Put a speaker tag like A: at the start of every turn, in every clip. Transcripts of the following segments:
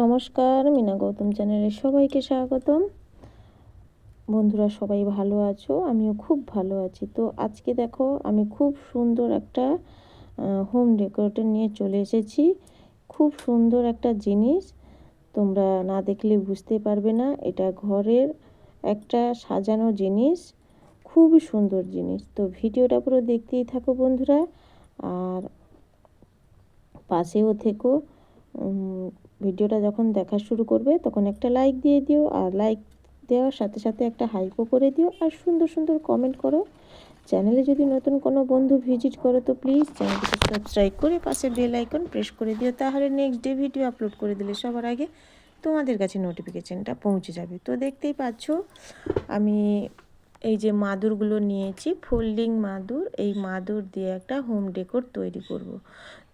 A: নমস্কার, মিনা গৌতম চ্যানেলে সবাইকে স্বাগতম। বন্ধুরা, সবাই ভালো আছো? আমিও খুব ভালো আছি। তো আজকে দেখো, আমি খুব সুন্দর একটা হোম ডেকোরেটর নিয়ে চলে এসেছি। খুব সুন্দর একটা জিনিস। তোমরা না দেখলে বুঝতে পারবে না, এটা ঘরের একটা সাজানো জিনিস। খুব সুন্দর জিনিস। তো ভিডিওটা পুরো দেখতেই থাকো বন্ধুরা। আর পাশেও থেকো। ভিডিওটা যখন দেখা শুরু করবে, তখন একটা লাইক দিয়ে দিও, আর লাইক দেওয়ার সাথে সাথে একটা হাইপও করে দিও, আর সুন্দর সুন্দর কমেন্ট করো চ্যানেলে যদি নতুন কোনো বন্ধু ভিজিট করো, তো প্লিজ চ্যানেলটিকে সাবস্ক্রাইব করে পাশে বেল আইকন প্রেস করে দিও, তাহলে নেক্সট ডে ভিডিও আপলোড করে দিলে সবার আগে তোমাদের কাছে নোটিফিকেশানটা পৌঁছে যাবে তো দেখতেই পাচ্ছ, আমি এই যে মাদুরগুলো নিয়েছি ফোল্ডিং মাদুর, এই মাদুর দিয়ে একটা হোম ডেকোর তৈরি করব।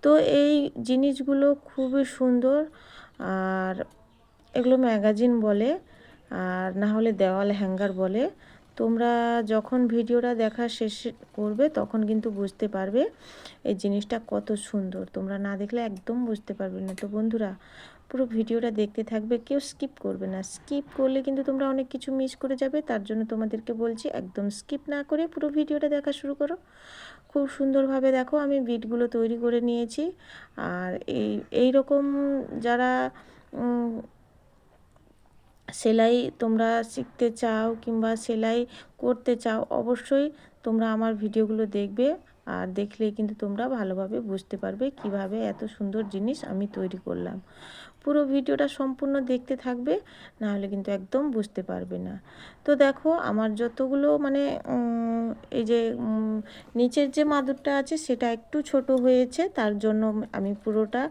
A: তো এই জিনিসগুলো খুবই সুন্দর। আর এগুলো ম্যাগাজিন বলে, আর না হলে দেওয়াল হ্যাঙ্গার বলে। তোমরা যখন ভিডিওটা দেখা শেষ করবে, তখন কিন্তু বুঝতে পারবে এই জিনিসটা কত সুন্দর। তোমরা না দেখলে একদম বুঝতে পারবে না। তো বন্ধুরা, পুরো ভিডিওটা দেখতে থাকবে, কেউ স্কিপ করবে না। স্কিপ করলে কিন্তু তোমরা অনেক কিছু মিস করে যাবে। তার জন্য তোমাদেরকে বলছি, একদম স্কিপ না করে পুরো ভিডিওটা দেখা শুরু করো। খুব সুন্দরভাবে দেখো আমি বিটগুলো তৈরি করে নিয়েছি। আর এই এই রকম যারা সেলাই তোমরা শিখতে চাও কিংবা সেলাই করতে চাও অবশ্যই তোমরা আমার ভিডিওগুলো দেখবে আর দেখলে কিন্তু তোমরা ভালোভাবে বুঝতে পারবে কীভাবে এত সুন্দর জিনিস আমি তৈরি করলাম। পুরো ভিডিওটা সম্পূর্ণ দেখতে থাকবে না হলে কিন্তু একদম বুঝতে পারবে না। তো দেখো আমার যতগুলো মানে এই যে নিচের যে মাদুরটা আছে সেটা একটু ছোট হয়েছে, তার জন্য আমি পুরোটা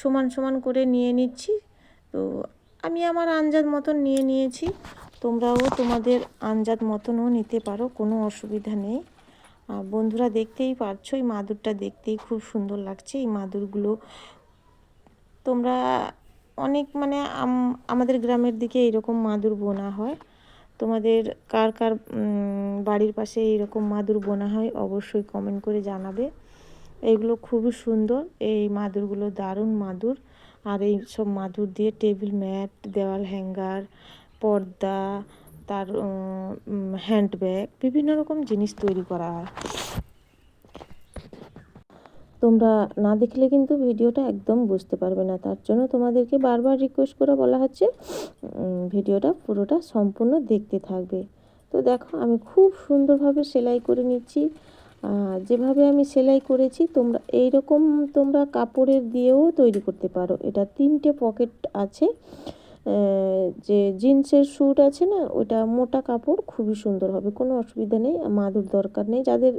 A: সমান সমান করে নিয়ে নিচ্ছি। তো আমি আমার আঞ্জাদ মতন নিয়ে নিয়েছি। তোমরাও তোমাদের আঞ্জাদ মতনও নিতে পারো, কোনো অসুবিধা নেই। বন্ধুরা দেখতেই পারছ, এই মাদুরটা দেখতেই খুব সুন্দর লাগছে। এই মাদুরগুলো তোমরা অনেক মানে আমাদের গ্রামের দিকে এইরকম মাদুর বোনা হয়। তোমাদের কার কার বাড়ির পাশে এইরকম মাদুর বোনা হয় অবশ্যই কমেন্ট করে জানাবে। এগুলো খুবই সুন্দর, এই মাদুরগুলো দারুণ মাদুর। আর এই সব মাদুর দিয়ে টেবিল ম্যাট দেওয়াল হ্যাঙ্গার পর্দা, তার হ্যান্ডব্যাগ বিভিন্ন রকম জিনিস তৈরি করা হয়। তোমরা না দেখলে কিন্তু ভিডিওটা একদম বুঝতে পারবে না। তার জন্য তোমাদেরকে বারবার রিকোয়েস্ট করে বলা হচ্ছে ভিডিওটা পুরোটা সম্পূর্ণ দেখতে থাকবে। তো দেখো, আমি খুব সুন্দরভাবে সেলাই করে নিচ্ছি। যেভাবে আমি সেলাই করেছি, তোমরা এই রকম তোমরা কাপড়ের দিয়েও তৈরি করতে পারো। এটা তিনটে পকেট আছে। যে জিন্সের স্যুট আছে না ওটা মোটা কাপড়, খুবই সুন্দর হবে। কোনো অসুবিধা নেই মাদুর দরকার নেই। যাদের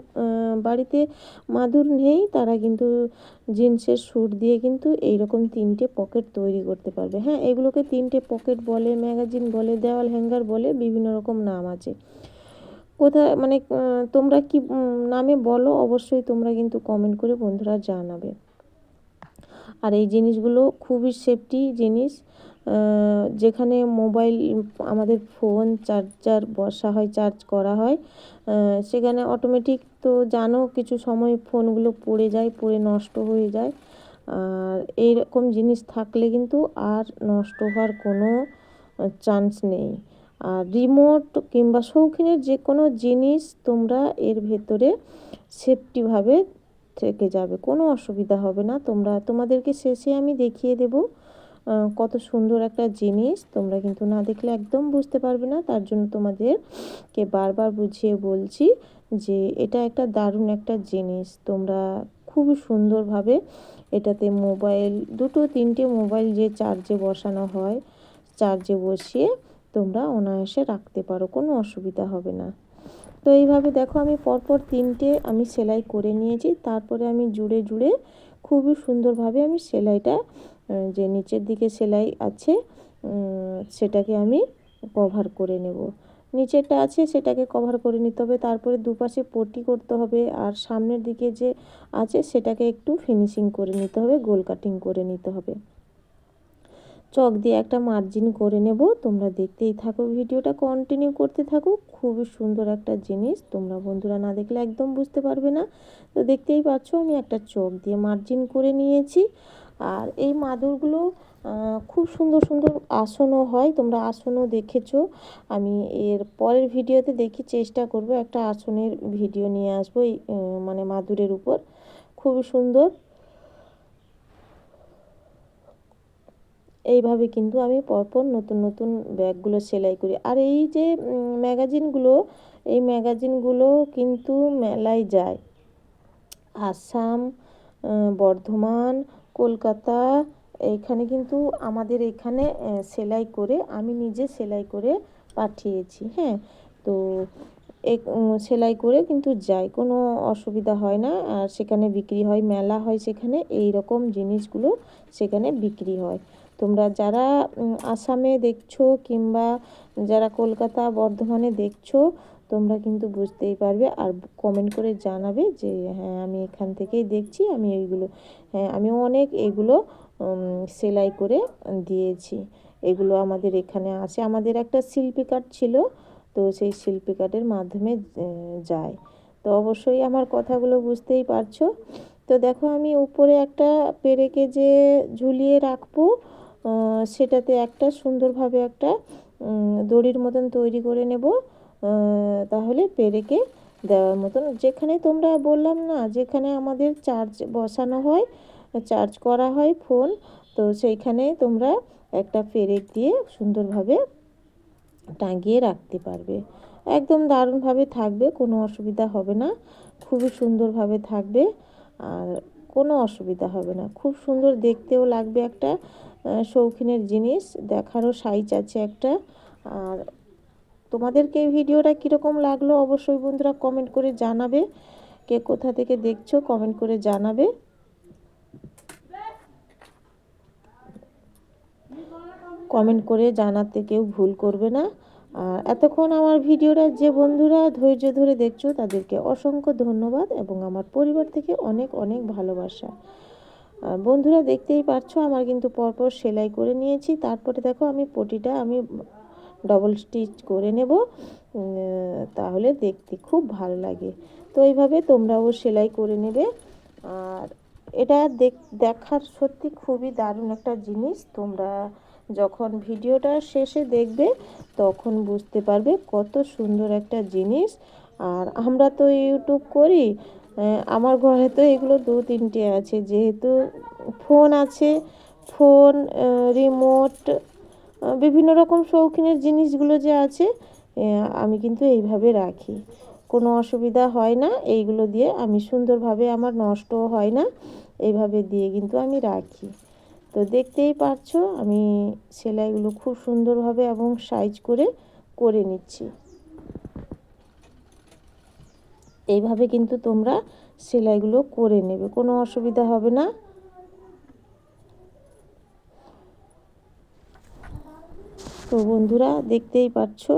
A: বাড়িতে মাদুর নেই, তারা কিন্তু জিন্সের স্যুট দিয়ে কিন্তু এই রকম তিনটে পকেট তৈরি করতে পারবে। হ্যাঁ এগুলোকে তিনটে পকেট বলে ম্যাগাজিন বলে, দেওয়াল হ্যাঙ্গার বলে, বিভিন্ন রকম নাম আছে। কোথায় মানে তোমরা কি নামে বলো, অবশ্যই তোমরা কিন্তু কমেন্ট করে বন্ধুরা জানাবে। আর এই জিনিসগুলো খুবই সেফটি জিনিস। যেখানে মোবাইল, আমাদের ফোন চার্জার বসা হয়, চার্জ করা হয় সেখানে অটোমেটিক তো জানো কিছু সময় ফোনগুলো পড়ে যায়, পড়ে নষ্ট হয়ে যায়। আর এইরকম জিনিস থাকলে কিন্তু আর নষ্ট হওয়ার কোনো চান্স নেই। আর রিমোট কিংবা শৌখিনের যে কোনো জিনিস তোমরা এর ভেতরে সেফটিভাবে থেকে যাবে, কোনো অসুবিধা হবে না। তোমরা, তোমাদেরকে শেষে আমি দেখিয়ে দেব কত সুন্দর একটা জিনিস। তোমরা কিন্তু না দেখলে একদম বুঝতে পারবে না। তার জন্য তোমাদেরকে বারবার বুঝিয়ে বলছি যে এটা একটা দারুণ একটা জিনিস। তোমরা খুবই সুন্দরভাবে এটাতে মোবাইল, দুটো, তিনটে মোবাইল যে চার্জে বসানো হয়, চার্জে বসিয়ে তোমরা অনায়াসে রাখতে পারো, কোনো অসুবিধা হবে না। তো এইভাবে দেখো আমি পরপর তিনটে আমি সেলাই করে নিয়েছি। তারপরে আমি জুড়ে জুড়ে খুবই সুন্দরভাবে আমি সেলাইটা যে নিচের দিকে সেলাই আছে সেটাকে আমি কভার করে নেব। নিচেরটা আছে, সেটাকে কভার করে নিতে হবে। তারপরে দুপাশে পটি করতে হবে। আর সামনের দিকে যে আছে, সেটাকে একটু ফিনিশিং করে নিতে হবে, গোল কাটিং করে নিতে হবে। চক দিয়ে একটা মার্জিন করে নেব। তোমরা দেখতেই থাকো ভিডিওটা। কন্টিনিউ করতে থাকো। খুবই সুন্দর একটা জিনিস। তোমরা বন্ধুরা না দেখলে একদম বুঝতে পারবে না। তো দেখতেই পাচ্ছ, আমি একটা চক দিয়ে মার্জিন করে নিয়েছি। আর এই মাদুরগুলো খুব সুন্দর সুন্দর আসনও হয়, তোমরা আসনও দেখেছ। আমি এর পরের ভিডিওতে দেখি, চেষ্টা করব একটা আসনের ভিডিও নিয়ে আসব এই মানে মাদুরের উপর। খুবই সুন্দর। এইভাবে কিন্তু আমি পরপর নতুন নতুন ব্যাগগুলো সেলাই করি। আর এই যে ম্যাগাজিনগুলো, এই ম্যাগাজিনগুলো কিন্তু মেলায় যায়। আসাম বর্ধমান কলকাতা এইখানে কিন্তু আমাদের এখানে সেলাই করে, আমি নিজে সেলাই করে পাঠিয়েছি হ্যাঁ? তো এক সেলাই করে কিন্তু যায় কোনো অসুবিধা হয় না। আর সেখানে বিক্রি হয়, মেলা হয় সেখানে, এই রকম জিনিসগুলো সেখানে বিক্রি হয়। তোমরা যারা আসামে দেখছ কিংবা যারা কলকাতা, বর্ধমানে দেখছ তোমরা কিন্তু বুঝতেই পারবে আর কমেন্ট করে জানাবে যে হ্যাঁ আমি এখান থেকেই দেখছি, আমি এইগুলো হ্যাঁ আমি অনেক এগুলো সেলাই করে দিয়েছি। এগুলো আমাদের এখানে আছে। আমাদের একটা শিল্পী কার্ড ছিল, তো সেই শিল্পী কার্ডের মাধ্যমে যায়। তো অবশ্যই আমার কথাগুলো বুঝতেই পারছ। তো দেখো, আমি উপরে একটা পেরেকে যে ঝুলিয়ে রাখব সেটাতে একটা সুন্দরভাবে একটা দড়ির মতন তৈরি করে নেব। তাহলে পেরেকে দেওয়ার মতন। যেখানে তোমরা বললাম না, যেখানে আমাদের চার্জ বসানো হয় চার্জ করা হয় ফোন তো সেইখানে তোমরা একটা পেরেক দিয়ে সুন্দরভাবে টাঙিয়ে রাখতে পারবে। একদম দারুণভাবে থাকবে, কোনো অসুবিধা হবে না। খুবই সুন্দরভাবে থাকবে, আর কোনো অসুবিধা হবে না। খুব সুন্দর দেখতেও লাগবে একটা শৌখিনের জিনিস। দেখারও সাইজ আছে একটা, আর তোমাদেরকে এই ভিডিওটা কীরকম লাগল অবশ্যই বন্ধুরা কমেন্ট করে জানাবে। কে কোথা থেকে দেখছ কমেন্ট করে জানাবে। কমেন্ট করে জানাতে কেউ ভুল করবে না। আর এতক্ষণ আমার ভিডিওটা যে বন্ধুরা ধৈর্য ধরে দেখছ তাদেরকে অসংখ্য ধন্যবাদ এবং আমার পরিবার থেকে অনেক অনেক ভালোবাসা। বন্ধুরা দেখতেই পারছ, আমার কিন্তু পরপর সেলাই করে নিয়েছি। তারপরে দেখো আমি পটিটা আমি ডবল স্টিচ করে নেব। তাহলে দেখতে খুব ভালো লাগে। তো এইভাবে তোমরাও সেলাই করে নেবে। আর এটা দেখ, দেখার সত্যি খুবই দারুণ একটা জিনিস। তোমরা যখন ভিডিওটা শেষে দেখবে, তখন বুঝতে পারবে কত সুন্দর একটা জিনিস। আর আমরা তো ইউটিউব করি আমার ঘরে তো এগুলো দু তিনটে আছে। যেহেতু ফোন আছে, ফোন রিমোট বিভিন্ন রকম শৌখিনের জিনিসগুলো যে আছে আমি কিন্তু এইভাবে রাখি। কোনো অসুবিধা হয় না, এইগুলো দিয়ে আমি সুন্দরভাবে আমার নষ্টও হয় না, এইভাবে দিয়ে কিন্তু আমি রাখি। তো দেখতেই পারছ, আমি সেলাইগুলো খুব সুন্দরভাবে এবং সাইজ করে করে নিচ্ছি। এইভাবে কিন্তু তোমরা সেলাইগুলো করে নেবে, কোনো অসুবিধা হবে না। তো বন্ধুরা, দেখতেই পাচ্ছো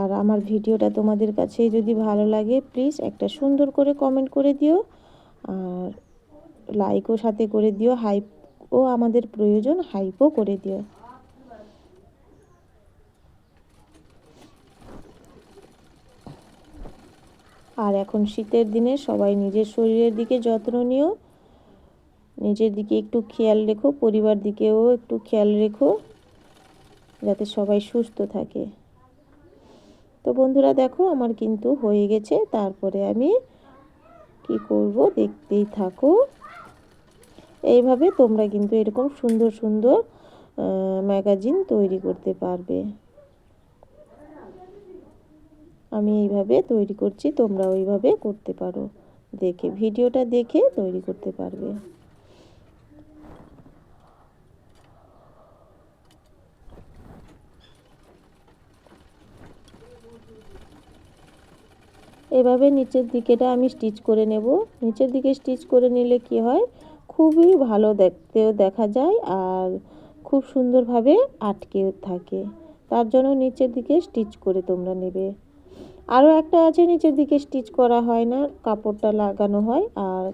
A: আর আমার ভিডিওটা তোমাদের কাছে যদি ভালো লাগে প্লিজ একটা সুন্দর করে কমেন্ট করে দিও। আর লাইকও সাথে করে দিও হাইপও আমাদের প্রয়োজন হাইপও করে দিও। আর এখন শীতের দিনে সবাই নিজের শরীরের দিকে যত্ন নিও। নিজের দিকে একটু খেয়াল রেখো, পরিবার দিকেও একটু খেয়াল রেখো, যাতে সবাই সুস্থ থাকে। তো বন্ধুরা দেখো, আমার কিন্তু হয়ে গেছে। তারপরে আমি কি করব? দেখতেই থাকো। এইভাবে তোমরা কিন্তু এরকম সুন্দর সুন্দর ম্যাগাজিন তৈরি করতে পারবে। আমি এইভাবে তৈরি করছি তোমরা ওইভাবে করতে পারো। দেখে, ভিডিওটা দেখে তৈরি করতে পারবে। এভাবে নিচের দিকেটা আমি স্টিচ করে নেব। নিচের দিকে স্টিচ করে নিলে কি হয়? খুবই ভালো দেখতেও দেখা যায় আর খুব সুন্দরভাবে আটকে থাকে। তার জন্য নিচের দিকে স্টিচ করে তোমরা নেবে। আরও একটা আছে, নিচের দিকে স্টিচ করা হয় না, কাপড়টা লাগানো হয় আর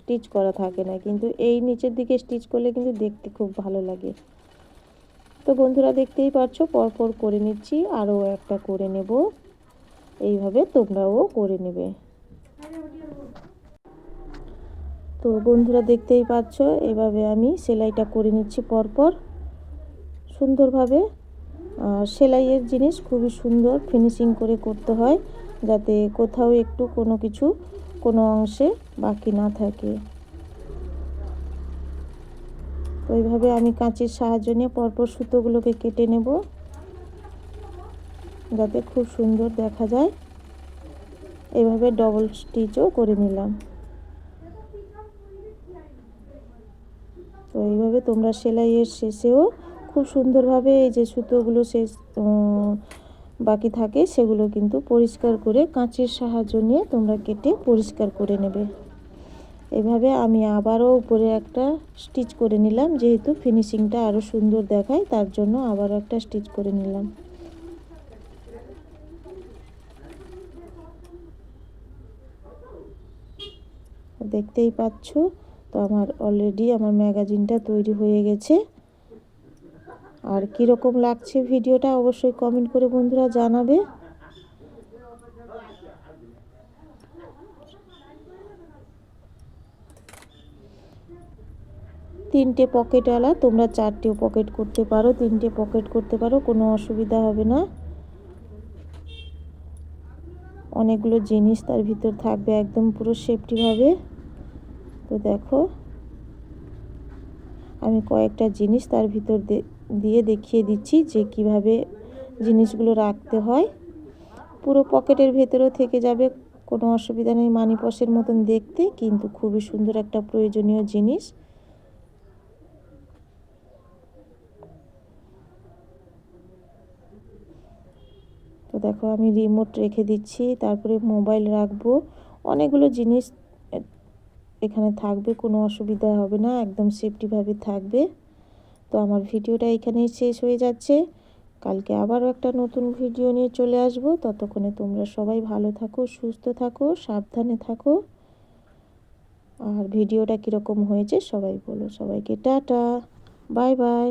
A: স্টিচ করা থাকে না। কিন্তু এই নিচের দিকে স্টিচ করলে কিন্তু দেখতে খুব ভালো লাগে। তো বন্ধুরা দেখতেই পাচ্ছ পরপর করে নিচ্ছি, আরও একটা করে নেব। এইভাবে তোমরাও করে নেবে। তো বন্ধুরা দেখতেই পাচ্ছ, এভাবে আমি সেলাইটা করে নিচ্ছি পরপর। সুন্দরভাবে আর সেলাইয়ের জিনিস খুবই সুন্দর ফিনিশিং করে করতে হয়, যাতে কোথাও একটু কোনো কিছু কোনো অংশে বাকি না থাকে। তো এইভাবে আমি কাঁচির সাহায্য নিয়ে পরপর সুতোগুলোকে কেটে নেব। যাতে খুব সুন্দর দেখা যায়। এভাবে ডবল স্টিচও করে নিলাম। তো এইভাবে তোমরা সেলাইয়ের শেষেও খুব সুন্দরভাবে এই যে সুতোগুলো শেষ বাকি থাকে, সেগুলো কিন্তু পরিষ্কার করে কাঁচির সাহায্য নিয়ে তোমরা কেটে পরিষ্কার করে নেবে। এভাবে আমি আবারও উপরে একটা স্টিচ করে নিলাম, যেহেতু ফিনিশিংটা আরও সুন্দর দেখায়, তার জন্য আবারও একটা স্টিচ করে নিলাম। দেখতেই পাচ্ছ? তো আমার অলরেডি আমার ম্যাগাজিনটা তৈরি হয়ে গেছে। আর কীরকম লাগছে ভিডিওটা অবশ্যই কমেন্ট করে বন্ধুরা জানাবে। তিনটে পকেটওয়ালা তোমরা চারটেও পকেট করতে পারো, তিনটে পকেট করতে পারো, কোনো অসুবিধা হবে না। অনেকগুলো জিনিস তার ভিতর থাকবে, একদম পুরো সেফটিভাবে তো দেখো, আমি কয়েকটা জিনিস তার ভিতর দিয়ে দেখিয়ে দিচ্ছি যে কীভাবে জিনিসগুলো রাখতে হয়। পুরো পকেটের ভেতরেও থেকে যাবে, কোনো অসুবিধা নেই মানি পসের মতন দেখতে, কিন্তু খুবই সুন্দর একটা প্রয়োজনীয় জিনিস। তো দেখো আমি রিমোট রেখে দিচ্ছি, তারপরে মোবাইল রাখব। অনেকগুলো জিনিস এখানে থাকবে, কোনো অসুবিধা হবে না, একদম সেফটিভাবে থাকবে। তো আমার ভিডিওটা এখানেই শেষ হয়ে যাচ্ছে। কালকে আবারও একটা নতুন ভিডিও নিয়ে চলে আসব। ততক্ষণে তোমরা সবাই ভালো থাকো, সুস্থ থাকো, সাবধানে থাকো। আর ভিডিওটা কীরকম হয়েছে সবাই বলো সবাইকে। Tata, bye bye.